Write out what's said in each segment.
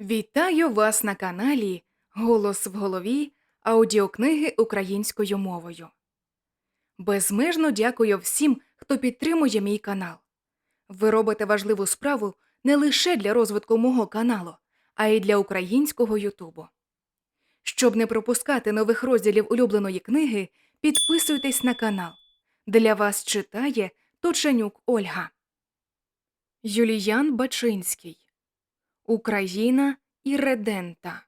Вітаю вас на каналі Голос в голові аудіокниги українською мовою. Безмежно дякую всім, хто підтримує мій канал. Ви робите важливу справу не лише для розвитку мого каналу, а й для українського Ютубу. Щоб не пропускати нових розділів улюбленої книги, підписуйтесь на канал. Для вас читає Точенюк Ольга. Юліян Бачинський Україна і Редента.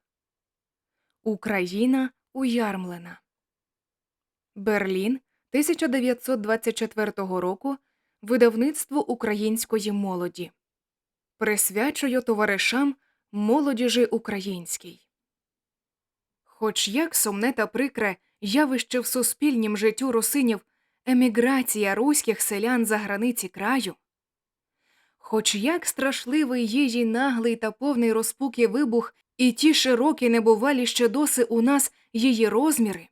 Україна уярмлена. Берлін 1924 року. Видавництво української молоді. Присвячую товаришам молодіжі українській. Хоч як сумне та прикре явище в суспільнім життю русинів еміграція руських селян за границі краю, Хоч як страшливий її наглий та повний розпуки вибух і ті широкі небувалі ще доси у нас її розміри,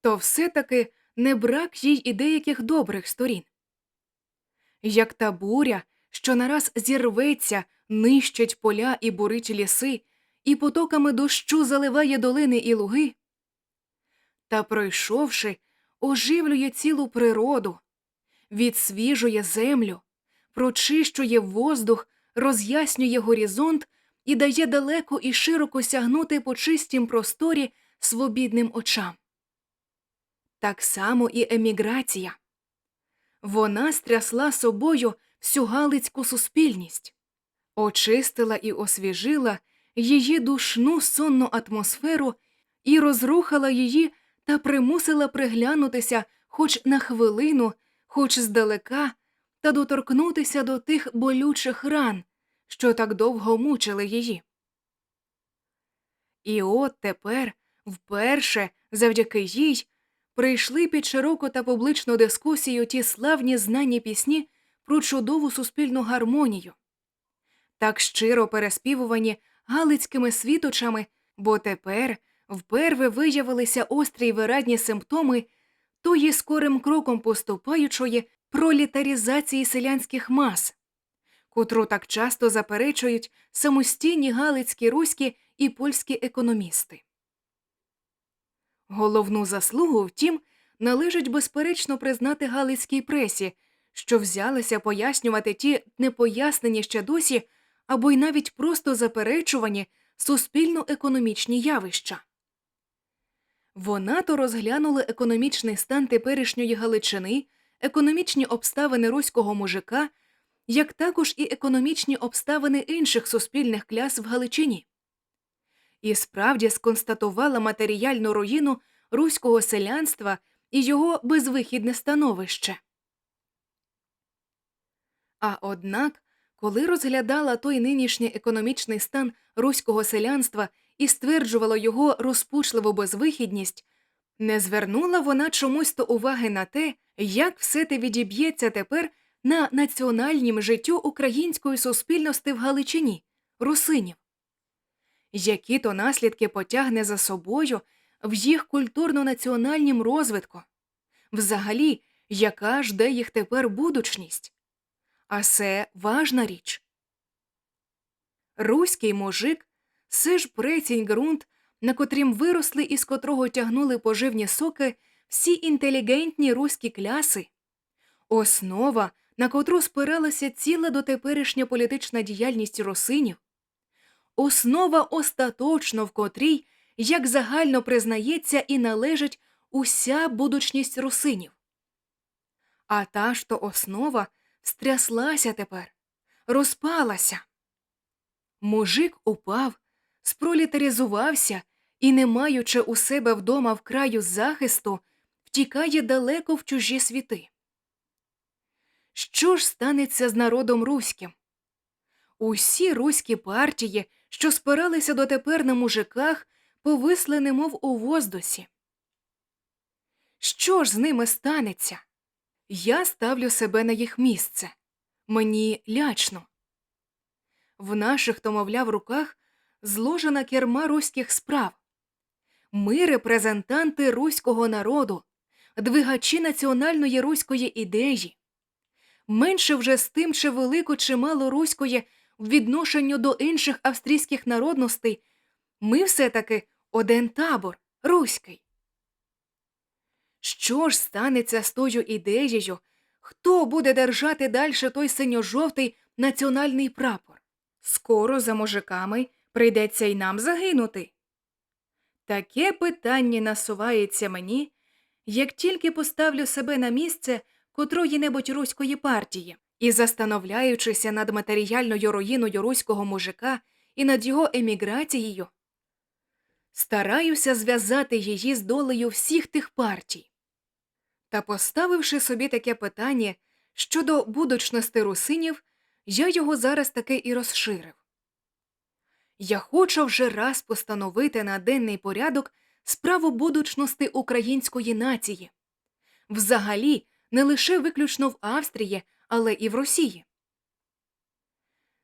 то все-таки не брак їй і деяких добрих сторін. Як та буря, що нараз зірветься, нищить поля і бурить ліси, і потоками дощу заливає долини і луги, та, пройшовши, оживлює цілу природу, відсвіжує землю прочищує воздух, роз'яснює горизонт і дає далеко і широко сягнути по чистім просторі свобідним очам. Так само і еміграція. Вона стрясла собою всю галицьку суспільність, очистила і освіжила її душну сонну атмосферу і розрухала її та примусила приглянутися хоч на хвилину, хоч здалека та доторкнутися до тих болючих ран, що так довго мучили її. І от тепер, вперше, завдяки їй, прийшли під широку та публичну дискусію ті славні знані пісні про чудову суспільну гармонію, так щиро переспівувані галицькими світочами, бо тепер вперве виявилися острі й вирадні симптоми тої скорим кроком поступаючої пролітарізації селянських мас, котру так часто заперечують самостійні галицькі руські і польські економісти. Головну заслугу, втім, належить безперечно признати галицькій пресі, що взялися пояснювати ті непояснені ще досі або й навіть просто заперечувані суспільно-економічні явища. Вона то розглянула економічний стан теперішньої Галичини економічні обставини руського мужика, як також і економічні обставини інших суспільних кляс в Галичині. І справді сконстатувала матеріальну руїну руського селянства і його безвихідне становище. А однак, коли розглядала той нинішній економічний стан руського селянства і стверджувала його розпучливу безвихідність, не звернула вона чомусь то уваги на те, як все те відіб'ється тепер на національнім життю української суспільності в Галичині, русинів? Які то наслідки потягне за собою в їх культурно-національнім розвитку? Взагалі, яка жде їх тепер будучність? А це важна річ. Руський мужик, це ж прецінь ґрунт, на котрім виросли і з котрого тягнули поживні соки всі інтелігентні руські кляси, основа, на котру спиралася ціла дотеперішня політична діяльність русинів, основа остаточно в котрій, як загально признається і належить уся будучність русинів. А та ж то основа стряслася тепер, розпалася. Мужик упав, спролітаризувався і, не маючи у себе вдома в краю захисту, втікає далеко в чужі світи. Що ж станеться з народом руським? Усі руські партії, що спиралися дотепер на мужиках, повисли немов у воздусі. Що ж з ними станеться? Я ставлю себе на їх місце. Мені лячно. В наших, то, мовляв, руках зложена керма руських справ. Ми репрезентанти руського народу, двигачі національної руської ідеї. Менше вже з тим, чи велико, чи мало руської в відношенню до інших австрійських народностей, ми все-таки один табор руський. Що ж станеться з тою ідеєю, хто буде держати далі той синьо-жовтий національний прапор? Скоро за мужиками прийдеться й нам загинути. Таке питання насувається мені, як тільки поставлю себе на місце котрої небудь руської партії і, застановляючися над матеріальною руїною руського мужика і над його еміграцією, стараюся зв'язати її з долею всіх тих партій. Та поставивши собі таке питання щодо будучності русинів, я його зараз таки і розширив. Я хочу вже раз постановити на денний порядок справу будучності української нації, взагалі не лише виключно в Австрії, але і в Росії.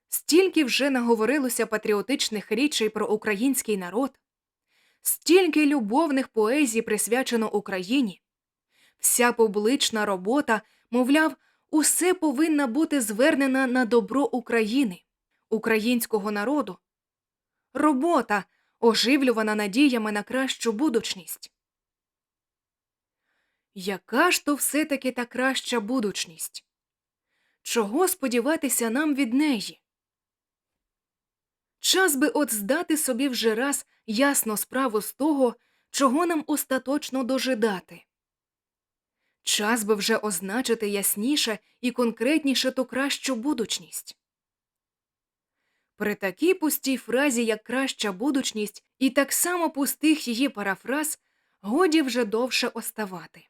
Стільки вже наговорилося патріотичних річей про український народ, стільки любовних поезій присвячено Україні, вся публична робота, мовляв, усе повинна бути звернена на добро України, українського народу. Робота, оживлювана надіями на кращу будучність. Яка ж то все таки та краща будучність? Чого сподіватися нам від неї? Час би от здати собі вже раз ясно справу з того, чого нам остаточно дожидати. Час би вже означити ясніше і конкретніше ту кращу будучність. При такій пустій фразі, як краща будучність, і так само пустих її парафраз, годі вже довше оставати.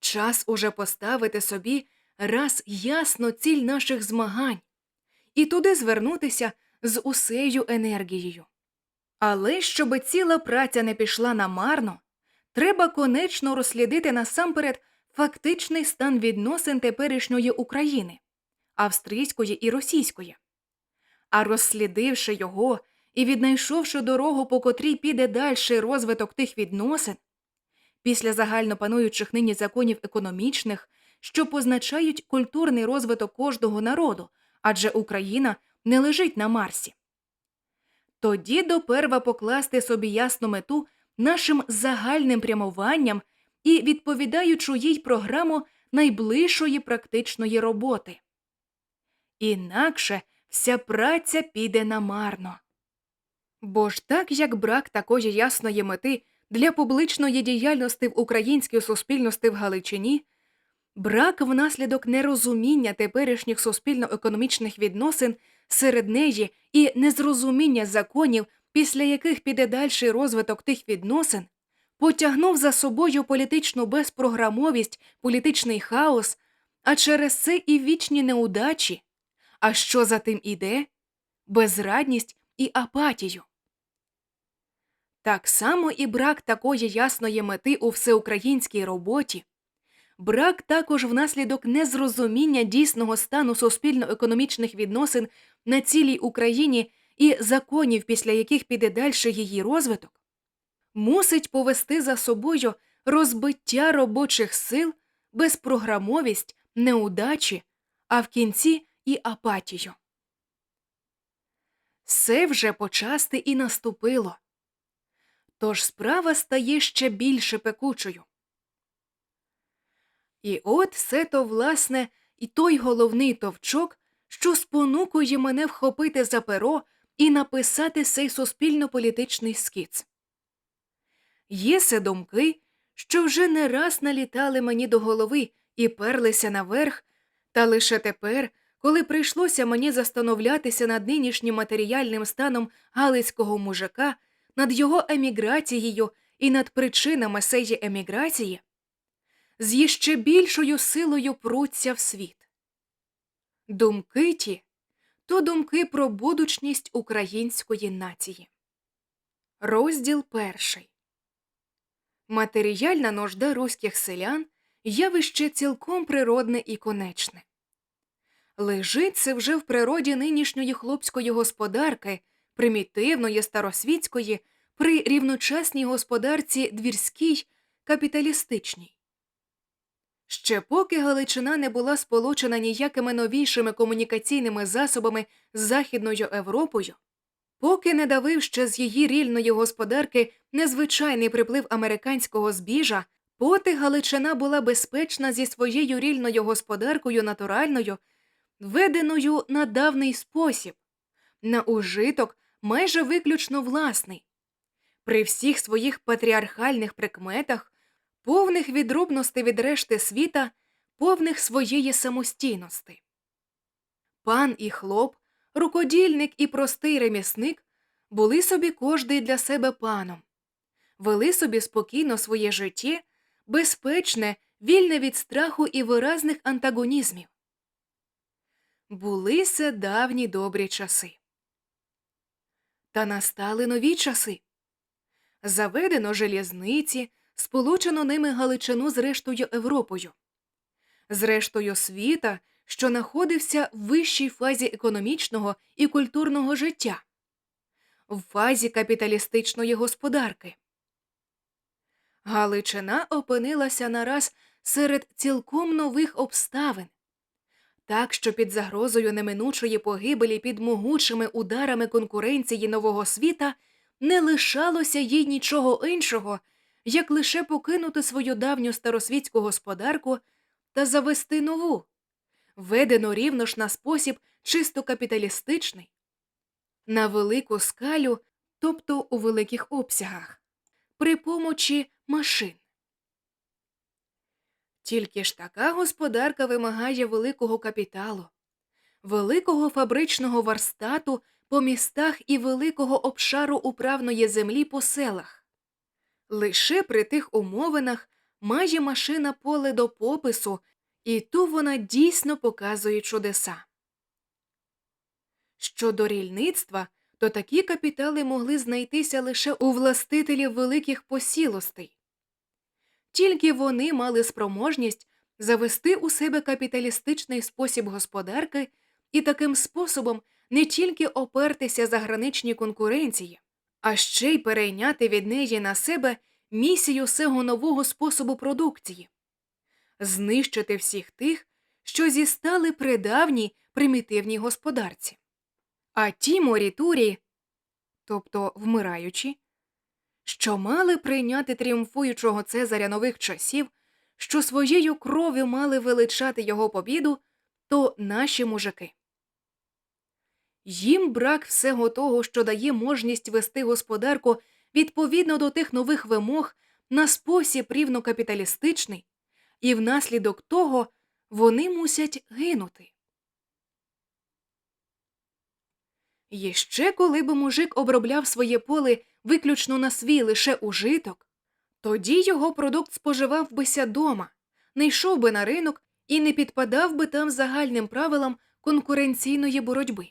Час уже поставити собі раз ясно ціль наших змагань і туди звернутися з усею енергією. Але щоби ціла праця не пішла намарно, треба конечно розслідити насамперед фактичний стан відносин теперішньої України, австрійської і російської. А розслідивши його і віднайшовши дорогу, по котрій піде дальший розвиток тих відносин, після загальнопануючих нині законів економічних, що позначають культурний розвиток кожного народу, адже Україна не лежить на Марсі. Тоді доперва покласти собі ясну мету нашим загальним прямуванням і відповідаючу їй програму найближчої практичної роботи. Інакше вся праця піде намарно. Бо ж так як брак такої ясної мети для публичної діяльності в українській суспільності в Галичині, брак внаслідок нерозуміння теперішніх суспільно-економічних відносин серед неї і незрозуміння законів, після яких піде дальший розвиток тих відносин, потягнув за собою політичну безпрограмовість, політичний хаос, а через це і вічні неудачі. А що за тим іде? Безрадність і апатію. Так само і брак такої ясної мети у всеукраїнській роботі, брак також внаслідок незрозуміння дійсного стану суспільно-економічних відносин на цілій Україні і законів, після яких піде далі її розвиток, мусить повести за собою розбиття робочих сил, безпрограмовість, неудачі, а в кінці і апатію. Все вже почасти і наступило. Тож справа стає ще більше пекучою. І от все то, власне, і той головний товчок, що спонукує мене вхопити за перо і написати цей суспільно-політичний скіц. Є се думки, що вже не раз налітали мені до голови і перлися наверх, та лише тепер, коли прийшлося мені застановлятися над нинішнім матеріальним станом галицького мужика, над його еміграцією і над причинами сеї еміграції, з іще більшою силою пруться в світ. Думки ті то думки про будучність української нації. Розділ перший Матеріальна нужда руських селян явище цілком природне і конечне. Лежить це вже в природі нинішньої хлопської господарки, примітивної старосвітської, при рівночасній господарці двірській, капіталістичній. Ще поки Галичина не була сполучена ніякими новішими комунікаційними засобами з Західною Європою, поки не давив ще з її рільної господарки незвичайний приплив американського збіжа, поти Галичина була безпечна зі своєю рільною господаркою натуральною, веденою на давний спосіб, на ужиток майже виключно власний. При всіх своїх патріархальних прикметах, повних відрубностей від решти світа, повних своєї самостійності. Пан і хлоп, рукодільник і простий ремісник були собі кожний для себе паном, вели собі спокійно своє життя, безпечне, вільне від страху і виразних антагонізмів. Були це давні добрі часи. Та настали нові часи. Заведено желізниці, сполучено ними Галичину з рештою Європою, з рештою світа, що знаходився в вищій фазі економічного і культурного життя, в фазі капіталістичної господарки. Галичина опинилася нараз серед цілком нових обставин, так що під загрозою неминучої погибелі під могучими ударами конкуренції нового світа не лишалося їй нічого іншого, як лише покинути свою давню старосвітську господарку та завести нову, ведено рівно ж на спосіб чисто капіталістичний, на велику скалю, тобто у великих обсягах, при помочі машин. Тільки ж така господарка вимагає великого капіталу, великого фабричного варстату по містах і великого обшару управної землі по селах. Лише при тих умовинах має машина поле до попису, і ту вона дійсно показує чудеса. Щодо рільництва, то такі капітали могли знайтися лише у властителів великих посілостей. Тільки вони мали спроможність завести у себе капіталістичний спосіб господарки і таким способом не тільки опертися за граничні конкуренції, а ще й перейняти від неї на себе місію сего нового способу продукції, знищити всіх тих, що зістали при давній примітивній господарці. А ті морітурі, тобто вмираючі, що мали прийняти тріумфуючого Цезаря нових часів, що своєю кров'ю мали величати його побіду, то наші мужики. Їм брак всього того, що дає можність вести господарку відповідно до тих нових вимог на спосіб рівно капіталістичний, і внаслідок того вони мусять гинути. І ще коли б мужик обробляв своє поле виключно на свій лише ужиток, тоді його продукт споживав бися дома, не йшов би на ринок і не підпадав би там загальним правилам конкуренційної боротьби.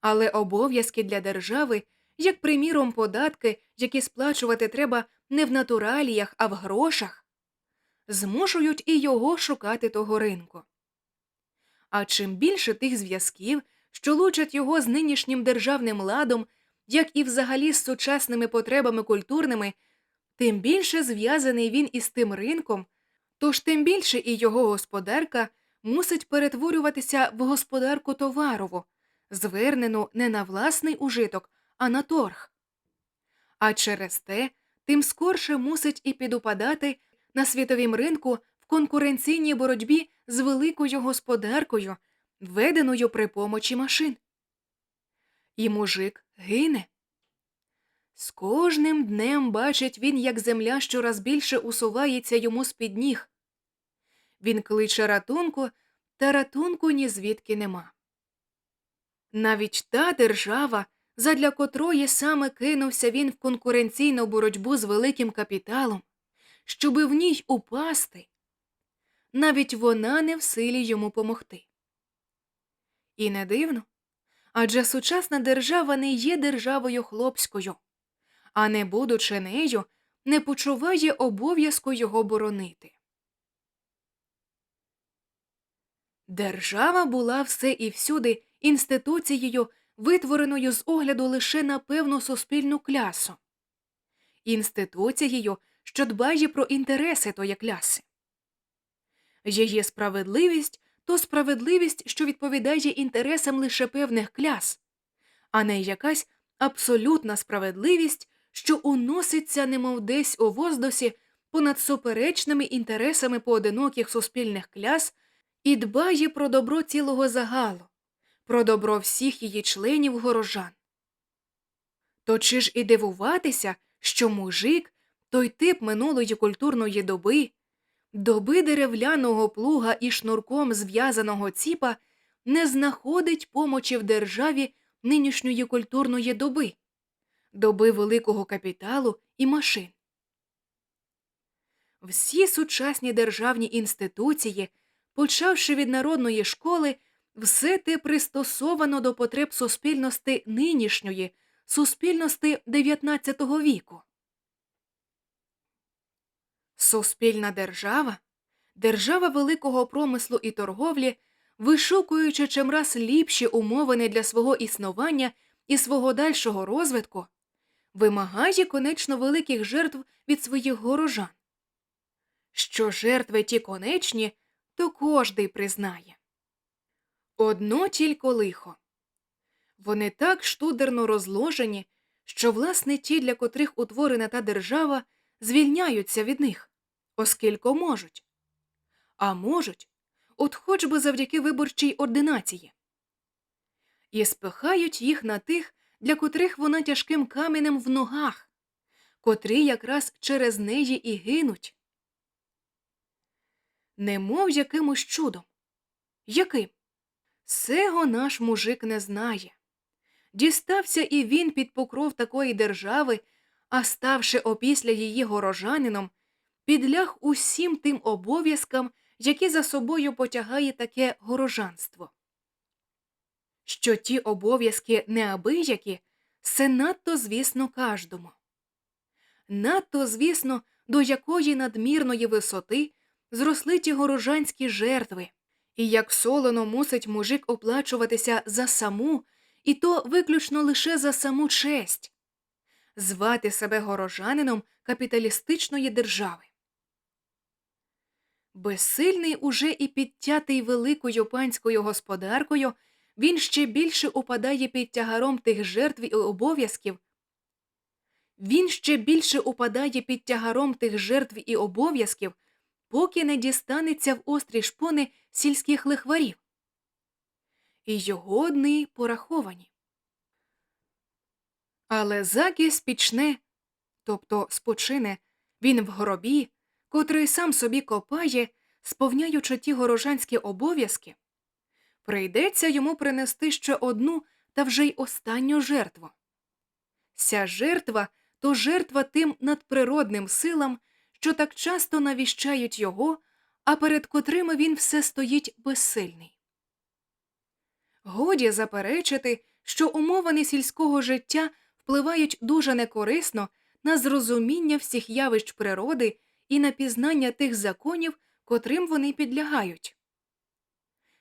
Але обов'язки для держави, як приміром податки, які сплачувати треба не в натураліях, а в грошах, змушують і його шукати того ринку. А чим більше тих зв'язків, що лучать його з нинішнім державним ладом, як і взагалі з сучасними потребами культурними, тим більше зв'язаний він із тим ринком, тож тим більше і його господарка мусить перетворюватися в господарку товарову, звернену не на власний ужиток, а на торг. А через те тим скорше мусить і підупадати на світовім ринку в конкуренційній боротьбі з великою господаркою, веденою при помочі машин. І мужик гине. З кожним днем бачить він, як земля щораз більше усувається йому з під ніг. Він кличе ратунку, та ратунку ні звідки нема. Навіть та держава, задля котрої саме кинувся він в конкуренційну боротьбу з великим капіталом, щоби в ній упасти, навіть вона не в силі йому помогти. І не дивно, адже сучасна держава не є державою хлопською, а не будучи нею, не почуває обов'язку його боронити. Держава була все і всюди інституцією, витвореною з огляду лише на певну суспільну клясу, інституцією, що дбає про інтереси тої кляси. Її справедливість то справедливість, що відповідає інтересам лише певних кляс, а не якась абсолютна справедливість, що уноситься немов десь у воздусі понад суперечними інтересами поодиноких суспільних кляс і дбає про добро цілого загалу, про добро всіх її членів горожан. То чи ж і дивуватися, що мужик, той тип минулої культурної доби, доби деревляного плуга і шнурком зв'язаного ціпа, не знаходить помочі в державі нинішньої культурної доби, доби великого капіталу і машин. Всі сучасні державні інституції, почавши від народної школи, все те пристосовано до потреб суспільності нинішньої, суспільності 19 віку. Суспільна держава, держава великого промислу і торговлі, вишукуючи чимраз ліпші умови для свого існування і свого дальшого розвитку, вимагає конечно великих жертв від своїх горожан. Що жертви ті конечні, то кожний признає. Одно тільки лихо. Вони так штудерно розложені, що, власне, ті, для котрих утворена та держава, звільняються від них, оскільки можуть. А можуть, от хоч би завдяки виборчій ординації. І спихають їх на тих, для котрих вона тяжким каменем в ногах, котрі якраз через неї і гинуть. Немов якимось чудом. Яким? Сего наш мужик не знає. Дістався і він під покров такої держави, а ставши опісля її горожанином, підляг усім тим обов'язкам, які за собою потягає таке горожанство. Що ті обов'язки неабиякі, це надто, звісно, каждому. Надто, звісно, до якої надмірної висоти зросли ті горожанські жертви, і як солоно мусить мужик оплачуватися за саму, і то виключно лише за саму честь, звати себе горожанином капіталістичної держави. Безсильний уже і підтятий великою панською господаркою, він ще більше упадає під тягаром тих жертв і обов'язків. Він ще більше упадає під тягаром тих жертв і обов'язків, поки не дістанеться в острі шпони сільських лихварів. І його дни пораховані. Але заки спічне, тобто спочине, він в гробі, котрий сам собі копає, сповняючи ті горожанські обов'язки, прийдеться йому принести ще одну та вже й останню жертву. Ця жертва то жертва тим надприродним силам, що так часто навіщають його, а перед котрими він все стоїть безсильний. Годі заперечити, що умовини сільського життя впливають дуже некорисно на зрозуміння всіх явищ природи і на пізнання тих законів, котрим вони підлягають.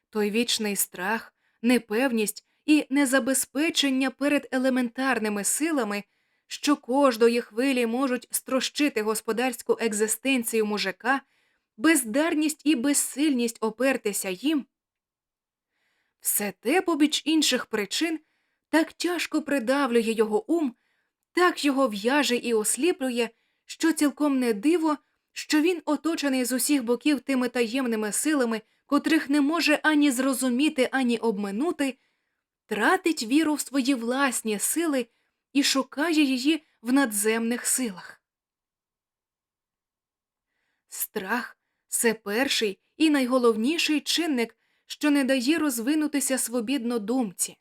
Той вічний страх, непевність і незабезпечення перед елементарними силами, що кожної хвилі можуть строщити господарську екзистенцію мужика, бездарність і безсильність опертися їм. Все те, побіч інших причин, так тяжко придавлює його ум, так його в'яже і осліплює, що цілком не диво, що він оточений з усіх боків тими таємними силами, котрих не може ані зрозуміти, ані обминути, тратить віру в свої власні сили і шукає її в надземних силах. Страх це перший і найголовніший чинник, що не дає розвинутися свобідно думці,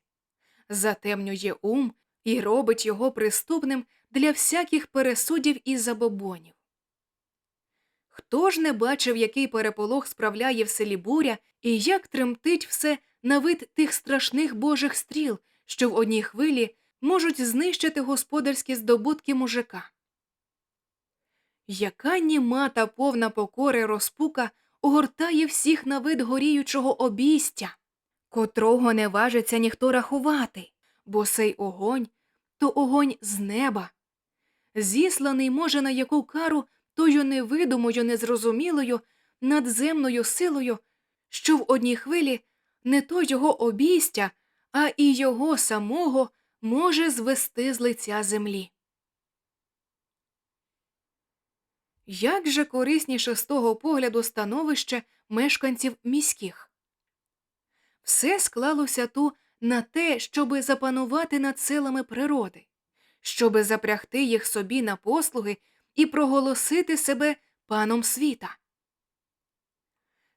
затемнює ум і робить його приступним для всяких пересудів і забобонів. Хто ж не бачив, який переполох справляє в селі буря, і як тремтить все на вид тих страшних божих стріл, що в одній хвилі можуть знищити господарські здобутки мужика? Яка німа та повна покори розпука огортає всіх на вид горіючого обійстя, котрого не важиться ніхто рахувати, бо сей огонь то огонь з неба. Зісланий, може, на яку кару тою невидимою, незрозумілою, надземною силою, що в одній хвилі не то його обійстя, а і його самого може звести з лиця землі. Як же корисніше з того погляду становище мешканців міських? Все склалося ту на те, щоби запанувати над силами природи, щоби запрягти їх собі на послуги і проголосити себе паном світа.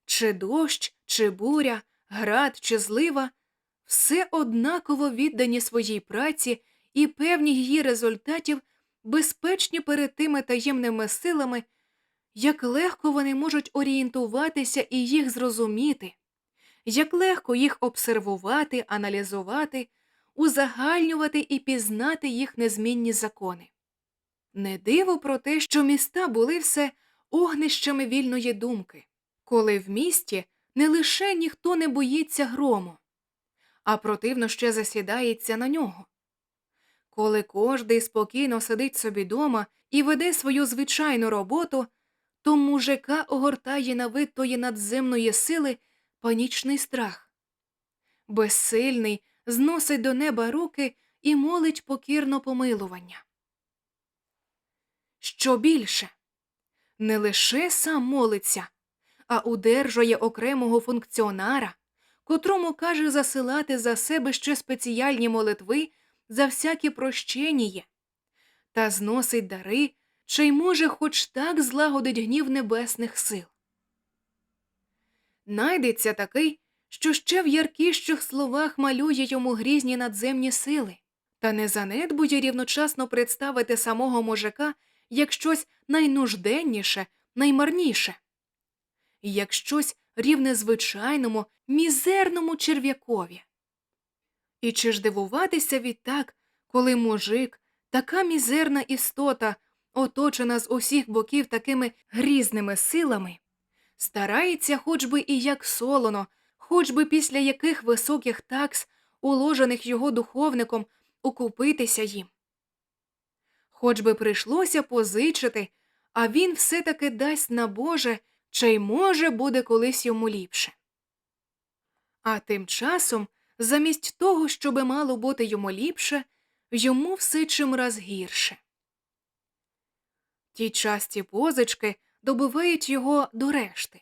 Чи дощ, чи буря, град, чи злива все однаково віддані своїй праці і певні її результатів безпечні перед тими таємними силами, як легко вони можуть орієнтуватися і їх зрозуміти, як легко їх обсервувати, аналізувати, узагальнювати і пізнати їх незмінні закони. Не диво про те, що міста були все огнищами вільної думки, коли в місті не лише ніхто не боїться грому, а противно ще засідається на нього. Коли кожний спокійно сидить собі дома і веде свою звичайну роботу, то мужика огортає на вид тої надземної сили панічний страх. Безсильний зносить до неба руки і молить покірно помилування. Що більше, не лише сам молиться, а удержує окремого функціонара, котрому каже засилати за себе ще спеціальні молитви за всякі прощеніє, та зносить дари, чи й може хоч так злагодить гнів небесних сил. Найдеться такий, що ще в яркіщих словах малює йому грізні надземні сили, та не занедбує рівночасно представити самого мужика як щось найнужденніше, наймарніше, як щось рівне звичайному, мізерному черв'якові. І чи ж дивуватися відтак, коли мужик, така мізерна істота, оточена з усіх боків такими грізними силами, старається хоч би і як солоно, хоч би після яких високих такс, уложених його духовником, укупитися їм. Хоч би прийшлося позичити, а він все таки дасть на Боже, чи й може буде колись йому ліпше. А тим часом, замість того, щоби мало бути йому ліпше, йому все чимраз гірше. Ті часті позички добивають його до решти.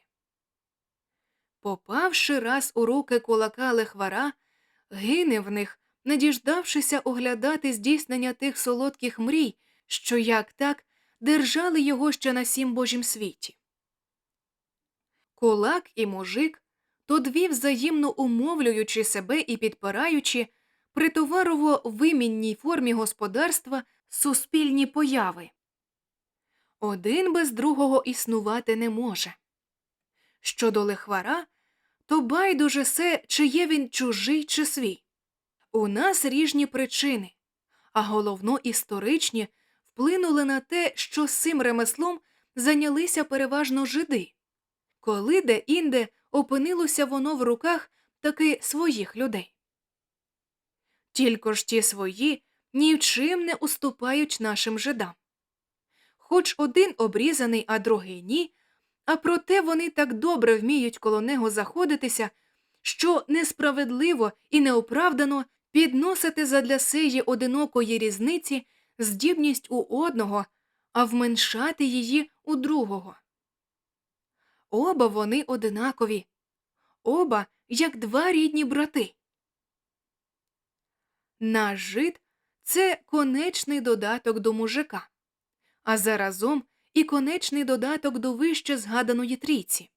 Попавши раз у руки кулака лихвара, гине в них, не діждавшися оглядати здійснення тих солодких мрій, що як так держали його ще на сім божім світі. Кулак і мужик, то дві взаємно умовлюючи себе і підпираючи, при товарово вимінній формі господарства суспільні появи. Один без другого існувати не може. Щодо лихвара, то байдуже се, чи є він чужий, чи свій. У нас ріжні причини, а головно історичні вплинули на те, що цим ремеслом зайнялися переважно жиди, коли де інде опинилося воно в руках таки своїх людей. Тільки ж ті свої ні в чим не уступають нашим жидам. Хоч один обрізаний, а другий ні, а проте вони так добре вміють коло нього заходитися, що несправедливо і неоправдано підносити задля сеї одинокої різниці здібність у одного, а вменшати її у другого. Оба вони одинакові, оба як два рідні брати. Наш жид це конечний додаток до мужика, а заразом і конечний додаток до вище згаданої трійці.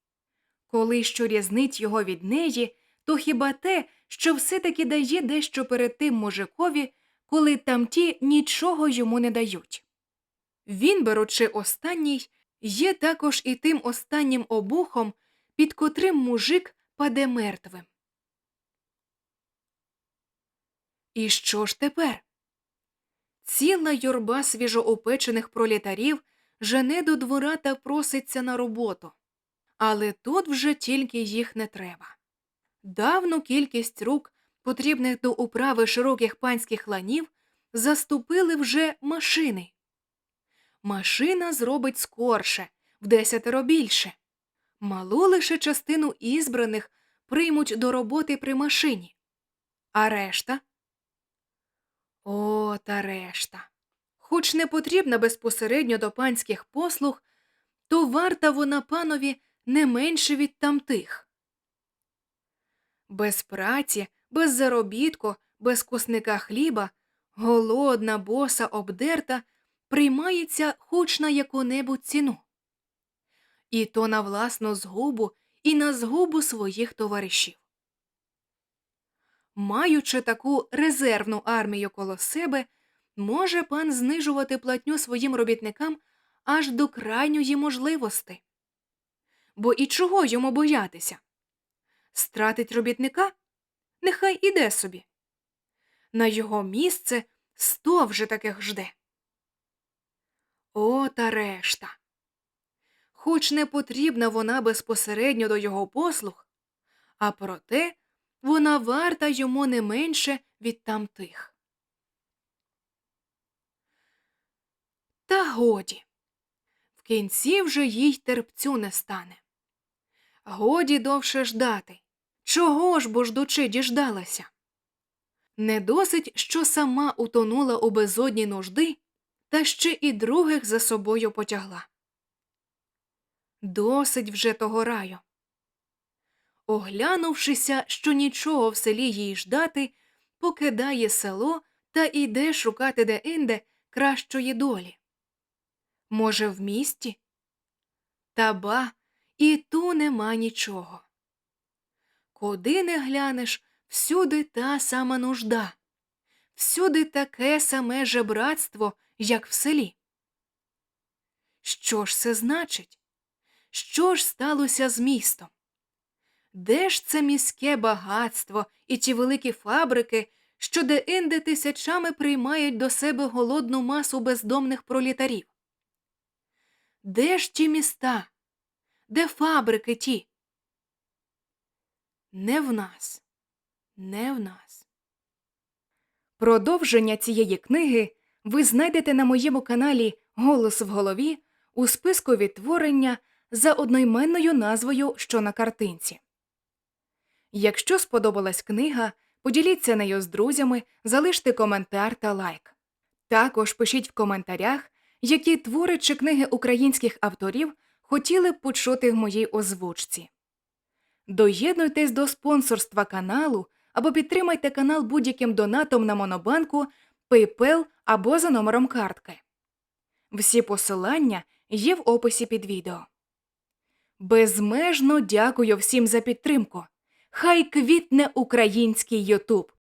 Коли що різнить його від неї, то хіба те, що все таки дає дещо перед тим мужикові, коли тамті нічого йому не дають. Він, беручи останній, є також і тим останнім обухом, під котрим мужик паде мертвим. І що ж тепер? Ціла юрба свіжоопечених пролітарів жене до двора та проситься на роботу. Але тут вже тільки їх не треба. Давну кількість рук, потрібних до управи широких панських ланів, заступили вже машини. Машина зробить скорше, в десятеро більше. Малу лише частину ізбраних приймуть до роботи при машині. А решта? О, та решта. Хоч не потрібна безпосередньо до панських послуг, то варта вона панові не менше від тамтих. Без праці, без заробітку, без кусника хліба, голодна, боса, обдерта, приймається хоч на яку-небудь ціну. І то на власну згубу і на згубу своїх товаришів. Маючи таку резервну армію коло себе, може пан знижувати платню своїм робітникам аж до крайньої можливості. Бо і чого йому боятися? Стратить робітника? Нехай іде собі. На його місце сто вже таких жде. О, та решта. Хоч не потрібна вона безпосередньо до його послуг, а проте вона варта йому не менше від тамтих. Та годі. В кінці вже їй терпцю не стане. Годі довше ждати. Чого ж бо ждучи діждалася? Не досить, що сама утонула у безодні нужди, та ще і других за собою потягла. Досить вже того раю. Оглянувшися, що нічого в селі їй ждати, покидає село та іде шукати де-інде кращої долі. Може, в місті? Та ба, і ту нема нічого. Куди не глянеш, всюди та сама нужда, всюди таке саме жебратство, як в селі. Що ж це значить? Що ж сталося з містом? Де ж це міське багатство і ті великі фабрики, що де-інде тисячами приймають до себе голодну масу бездомних пролітарів? Де ж ті міста? Де фабрики ті? Не в нас, не в нас. Продовження цієї книги ви знайдете на моєму каналі Голос в голові у списку відтворення за одноіменною назвою, що на картинці. Якщо сподобалась книга, поділіться нею з друзями, залиште коментар та лайк. Також пишіть в коментарях, які твори чи книги українських авторів хотіли б почути в моїй озвучці. Доєднуйтесь до спонсорства каналу або підтримайте канал будь-яким донатом на Монобанку, PayPal або за номером картки. Всі посилання є в описі під відео. Безмежно дякую всім за підтримку. Хай квітне український Ютуб!